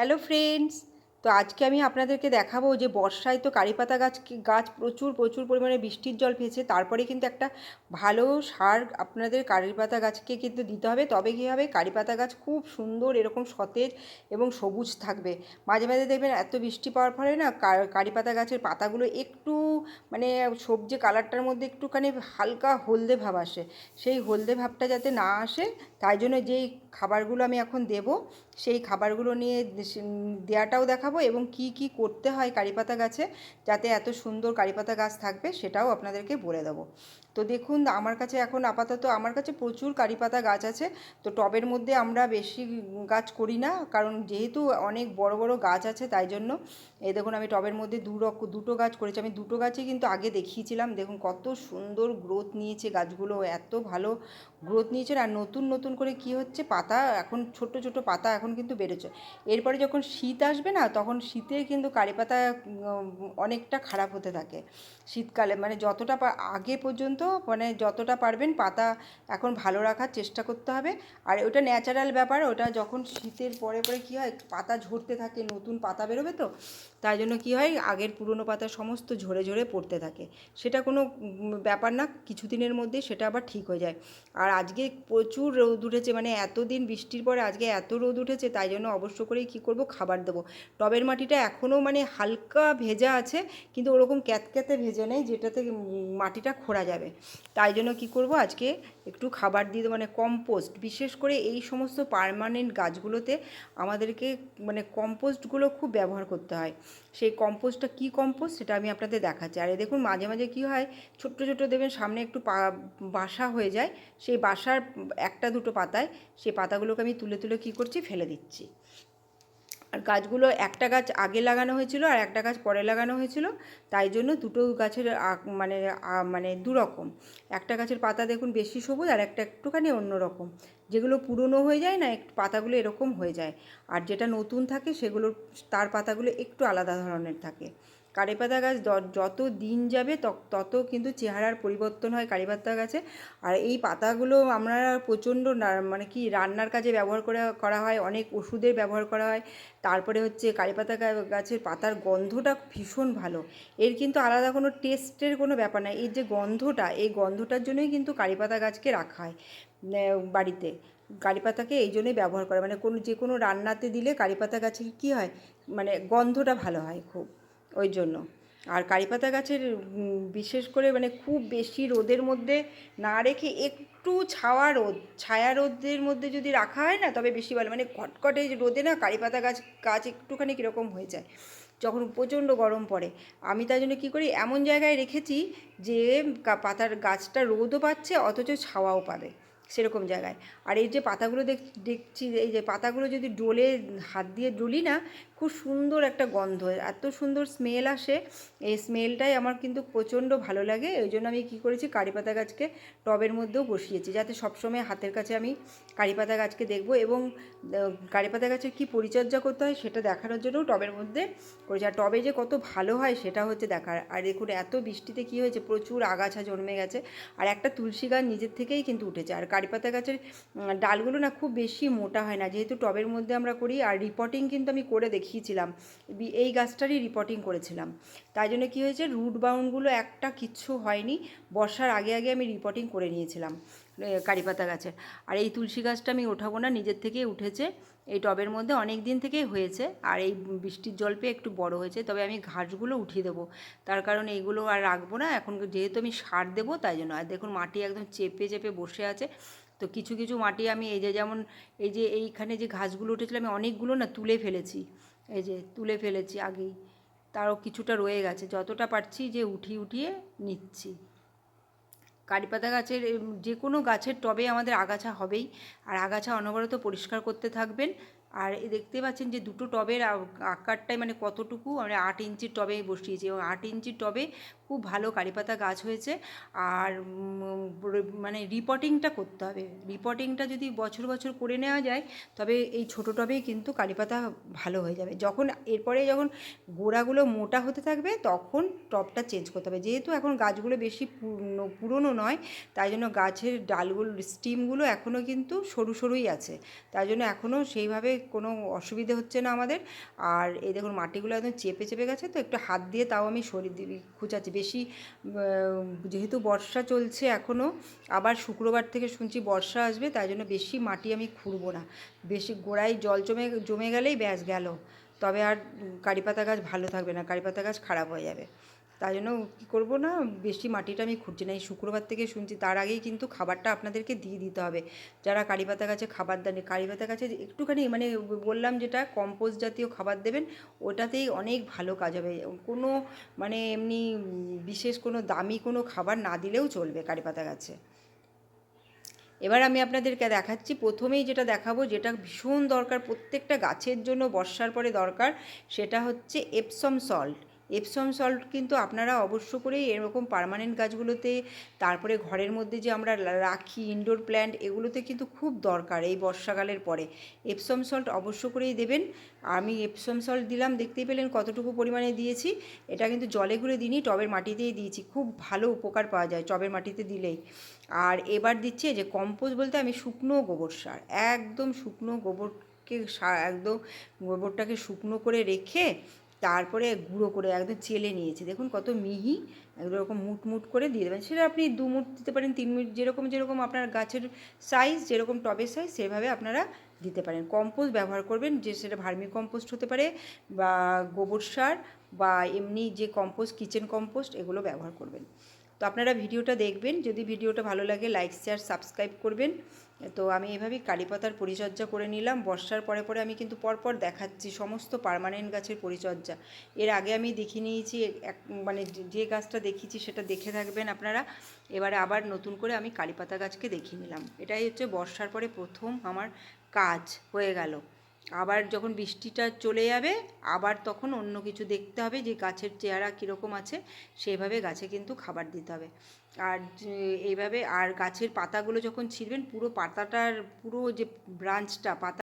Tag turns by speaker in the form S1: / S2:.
S1: Hello friends তো আজকে আমি আপনাদেরকে দেখাবো যে বর্ষায় তো কারিপাতা গাছ গাছ প্রচুর প্রচুর পরিমাণে বৃষ্টির জল পেয়েছে তারপরে কিন্তু একটা ভালো সার আপনাদের কারিপাতা গাছকে কিন্তু দিতে হবে। তবে কী হবে? কারিপাতা গাছ খুব সুন্দর, এরকম সতেজ এবং সবুজ থাকবে। মাঝে মাঝে দেখবেন এত বৃষ্টি পাওয়ার ফলে না কারিপাতা গাছের পাতাগুলো একটু মানে সবজি কালারটার মধ্যে একটুখানি হালকা হলদে ভাব আসে। সেই হলদে ভাবটা যাতে না আসে তাই জন্য যেই খাবারগুলো আমি এখন দেব, সেই খাবারগুলো নিয়ে দেওয়াটাও দেখাবো এবং কি কি করতে হয় কারিপাতা গাছে, যাতে এত সুন্দর কারিপাতা গাছ থাকবে সেটাও আপনাদেরকে বলে দেবো। তো দেখুন, আমার কাছে এখন আপাতত, আমার কাছে প্রচুর কারিপাতা গাছ আছে। তো টবের মধ্যে আমরা বেশি গাছ করি না, কারণ যেহেতু অনেক বড় বড় গাছ আছে তাই জন্য। এই দেখুন, আমি টবের মধ্যে দু রকম দুটো গাছ করেছি। আমি দুটো গাছই কিন্তু আগে দেখিয়েছিলাম। দেখুন, কত সুন্দর গ্রোথ নিয়েছে গাছগুলো, এত ভালো গ্রোথ নিয়েছে। আর নতুন নতুন করে কি হচ্ছে, পাতা এখন ছোট ছোট পাতা এখন কিন্তু বেরোচ্ছে। এরপরে যখন শীত আসবে না, তখন শীতে কিন্তু কারি পাতা অনেকটা খারাপ হতে থাকে। শীতকালে মানে যতটা আগে পর্যন্ত মানে যতটা পারবেন পাতা এখন ভালো রাখার চেষ্টা করতে হবে। আর ওটা ন্যাচারাল ব্যাপার, ওটা যখন শীতের পরে পরে কী হয়, পাতা ঝরতে থাকে, নতুন পাতা বেরোবে তো তাই জন্য কী হয়, আগের পুরনো পাতা সমস্ত ঝরে ঝরে পড়তে থাকে। সেটা কোনো ব্যাপার না, কিছুদিনের মধ্যেই সেটা আবার ঠিক হয়ে যায়। আর আজকে প্রচুর রোদ উঠেছে মানে এতদিন বৃষ্টির পরে আজকে এত রোদ উঠেছে, তাই জন্য অবশ্য করেই কী করব, খাবার দেবো। টবের মাটিটা এখনও মানে হালকা ভেজা আছে, কিন্তু ওরকম ক্যাতক্যাতে ভেজে নেই, যেটাতে মাটিটা খোঁড়া যাবে। তাই জন্য কী করব, আজকে একটু খাবার দিয়ে মানে কম্পোস্ট। বিশেষ করে এই সমস্ত পারমানেন্ট গাছগুলোতে আমাদেরকে মানে কম্পোস্টগুলো খুব ব্যবহার করতে হয়। সেই কম্পোস্টটা কী কম্পোস্ট সেটা আমি আপনাদের দেখাচ্ছি। আর দেখুন, মাঝে মাঝে কী হয়, ছোট্ট ছোট্ট দেবেন সামনে একটু বাসা হয়ে যায়, সেই বাসার একটা দুটো পাতায়, সেই পাতাগুলোকে আমি তুলে তুলে কী করছি, ফেলে দিচ্ছি। আর গাছগুলো একটা গাছ আগে লাগানো হয়েছিল আর একটা গাছ পরে লাগানো হয়েছিল। তাই জন্য দুটো গাছের মানে মানে দুরকম একটা গাছের পাতা দেখুন বেশি সবুজ আর একটা একটুখানি অন্য রকম। যেগুলো পুরনো হয়ে যায় না, একটু পাতাগুলো এরকম হয়ে যায়। আর যেটা নতুন থাকে সেগুলোর, তার পাতাগুলো একটু আলাদা ধরনের থাকে। কারিপাতা গাছ যত দিন যাবে তত কিন্তু চেহারার পরিবর্তন হয় কারিপাতা গাছে। আর এই পাতাগুলো আমরা প্রচণ্ড মানে কি রান্নার কাজে ব্যবহার করে, করা হয়, অনেক ওষুধের ব্যবহার করা হয়। তারপরে হচ্ছে কারিপাতা গাছের পাতার গন্ধটা ভীষণ ভালো। এর কিন্তু আলাদা কোনো টেস্টের কোনো ব্যাপার নাই। এর যে গন্ধটা, এই গন্ধটার জন্যই কিন্তু কারিপাতা গাছকে রাখা হয় বাড়িতে। কারিপাতাকে এই জন্যই ব্যবহার করে মানে কোনো, যে কোনো রান্নাতে দিলে কারিপাতা গাছের কী হয় মানে গন্ধটা ভালো হয় খুব। ওই জন্য। আর কারিপাতা গাছের বিশেষ করে মানে খুব বেশি রোদের মধ্যে না রেখে একটু ছাওয়া রোদ, ছায়া রোদের মধ্যে যদি রাখা হয় না, তবে বেশি ভালো। মানে কটকটে রোদে না কারিপাতা গাছ গাছ একটুখানি কীরকম হয়ে যায়, যখন প্রচণ্ড গরম পড়ে। আমি তাই জন্য কী করি, এমন জায়গায় রেখেছি যে পাতার গাছটা রোদও পাচ্ছে, অথচ ছাওয়াও পাবে। সেরকম জায়গায়। আর এই যে পাতাগুলো দেখ, দেখছি এই যে পাতাগুলো যদি ডোলে, হাত দিয়ে ডলি না, খুব সুন্দর একটা গন্ধ, এত সুন্দর স্মেল আসে। এই স্মেলটাই আমার কিন্তু প্রচণ্ড ভালো লাগে। ওই জন্য আমি কী করেছি, কারি পাতা গাছকে টবের মধ্যেও বসিয়েছি, যাতে সবসময় হাতের কাছে আমি কারি পাতা গাছকে দেখব এবং কারি পাতা গাছের কী পরিচর্যা করতে হয় সেটা দেখানোর জন্যও টবের মধ্যে করেছি। আর টবে যে কত ভালো হয় সেটা হচ্ছে দেখার। আর দেখুন, এত বৃষ্টিতে কী হয়েছে, প্রচুর আগাছা জন্মে গেছে। আর একটা তুলসী গাছ নিজের থেকেই কিন্তু উঠেছে। আর কারি পাতা গাছের ডালগুলো না খুব বেশি মোটা হয় না। যেহেতু টবের মধ্যে আমরা করি, আর রিপোর্টিং কিন্তু আমি করে দেখিয়েছিলাম। এই গাছটারই রিপোর্টিং করেছিলাম। তাই জন্য কী হয়েছে রুট বাউন্ডগুলো একটা কিচ্ছু হয়নি বর্ষার আগে আগে আমি রিপোর্টিং করে নিয়েছিলাম। কারিপাতা গাছের। আর এই তুলসী গাছটা আমি ওঠাবো না, নিজের থেকেই উঠেছে। এই টবের মধ্যে অনেক দিন থেকেই হয়েছে, আর এই বৃষ্টির জল পেয়ে একটু বড় হয়েছে, তবে আমি ঘাসগুলো উঠিয়ে দেবো। তার কারণ এইগুলো আর রাখব না, এখন যেহেতু আমি সার দেবো তাই জন্য। আর দেখুন, মাটি একদম চেপে চেপে বসে আছে। তো কিছু কিছু মাটি আমি এই যে যেমন, এই যে এইখানে যে ঘাসগুলো উঠেছিল, আমি অনেকগুলো না তুলে ফেলেছি। এই যে তুলে ফেলেছি আগেই। তারও কিছুটা রয়ে গেছে, যতটা পারছি যে উঠিয়ে উঠিয়ে নিচ্ছি। কারিপাতা গাছের যে কোনো গাছের টবে আমাদের আগাছা হবেই। আর আগাছা অনবরত পরিষ্কার করতে থাকবেন। আর দেখতে পাচ্ছেন যে দুটো টবের আকারটাই মানে কতটুকু মানে আট ইঞ্চির টবে বসিয়েছি এবং আট ইঞ্চির টবে খুব ভালো কারিপাতা গাছ হয়েছে। আর মানে রিপোর্টিংটা করতে হবে। রিপোর্টিংটা যদি বছর বছর করে নেওয়া যায়, তবে এই ছোটো টবেই কিন্তু কারিপাতা ভালো হয়ে যাবে। যখন এরপরে যখন গোড়াগুলো মোটা হতে থাকবে, তখন টবটা চেঞ্জ করতে হবে। যেহেতু এখন গাছগুলো বেশি পুরনো নয়, তাই জন্য গাছের ডালগুলো, স্টিমগুলো এখনও কিন্তু সরু সরুই আছে। তাই জন্য এখনও সেইভাবে কোনো অসুবিধে হচ্ছে না আমাদের। আর এই দেখুন, মাটিগুলো একদম চেপে চেপে গেছে, তো একটু হাত দিয়ে তাও আমি দিই খুঁচাচ্ছি বেশি যেহেতু বর্ষা চলছে এখনও আবার শুক্রবার থেকে শুনছি বর্ষা আসবে, তাই জন্য বেশি মাটি আমি খুঁড়বো না। বেশি গোড়ায় জল জমে জমে গেলেই ব্যাস গেল। তবে আর কারিপাতা গাছ ভালো থাকবে না, কারিপাতা গাছ খারাপ হয়ে যাবে। তাই জন্য কী করব না, বেশি মাটিটা আমি খুঁড়ছি না। এই শুক্রবার থেকে শুনছি, তার আগেই কিন্তু খাবারটা আপনাদেরকে দিয়ে দিতে হবে। যারা কারিপাতা গাছে খাবার দেন কারিপাতা গাছে একটুখানি মানে বললাম যেটা কম্পোস্ট জাতীয় খাবার দেবেন, ওটাতেই অনেক ভালো কাজ হবে। কোনো মানে এমনি বিশেষ কোনো দামি কোনো খাবার না দিলেও চলবে কারিপাতা গাছে এবার আমি আপনাদেরকে দেখাচ্ছি, প্রথমেই যেটা দেখাবো, যেটা ভীষণ দরকার, প্রত্যেকটা গাছের জন্য বর্ষার পরে দরকার, সেটা হচ্ছে এপসম সল্ট এপসম সল্ট কিন্তু আপনারা অবশ্য করেই এরকম পার্মানেন্ট গাছগুলোতে, তারপরে ঘরের মধ্যে যে আমরা রাখি ইনডোর প্ল্যান্ট এগুলোতে কিন্তু খুব দরকার এই বর্ষাকালের পরে। এপসম সল্ট অবশ্য করেই দেবেন। আমি এপসম সল্ট দিলাম, দেখতেই পেলেন কতটুকু পরিমাণে দিয়েছি। এটা কিন্তু জলে গুলে দিইনি, টবের মাটিতেই দিয়েছি। খুব ভালো উপকার পাওয়া যায় টবের মাটিতে দিলেই। আর এবার দিচ্ছে যে কম্পোস্ট বলতে আমি শুকনো গোবর সার। একদম শুকনো গোবরকে সার একদম গোবরটাকে শুকনো করে রেখে তারপরে গুঁড়ো করে একদম চেলে নিয়েছি। দেখুন কত মিহি এরকম মুট মুট করে দিয়ে দেবেন। সেটা আপনি দু মুট দিতে পারেন, তিন মুট, যেরকম যেরকম আপনার গাছের সাইজ যেরকম টবের সাইজ সেভাবে আপনারা দিতে পারেন। কম্পোস্ট ব্যবহার করবেন, যে সেটা ভার্মি কম্পোস্ট হতে পারে বা গোবর সার বা এমনি যে কম্পোস্ট কিচেন কম্পোস্ট এগুলো ব্যবহার করবেন। তো আপনারা ভিডিওটা দেখবেন। যদি ভিডিওটা ভালো লাগে লাইক শেয়ার সাবস্ক্রাইব করবেন। তো আমি এভাবেই কালীপাতার পরিচর্যা করে নিলাম। বর্ষার পরে পরে আমি কিন্তু পরপর দেখাচ্ছি সমস্ত পার্মানেন্ট গাছের পরিচর্যা। এর আগে আমি দেখিয়ে নিয়েছি, এক মানে যে- গাছটা দেখিয়েছি সেটা দেখে থাকবেন আপনারা। এবারে আবার নতুন করে আমি কালীপাতা গাছকে দেখিয়ে নিলাম। এটাই হচ্ছে বর্ষার পরে প্রথম আমার কাজ হয়ে গেল। আবার যখন বৃষ্টিটা চলে যাবে, আবার তখন অন্য কিছু দেখতে হবে যে গাছের চেহারা কীরকম আছে, সেভাবে গাছে কিন্তু খাবার দিতে হবে। আর এইভাবে আর গাছের পাতাগুলো যখন ছিঁড়বেন, পুরো পাতাটার, পুরো যে ব্রাঞ্চটা, পাতা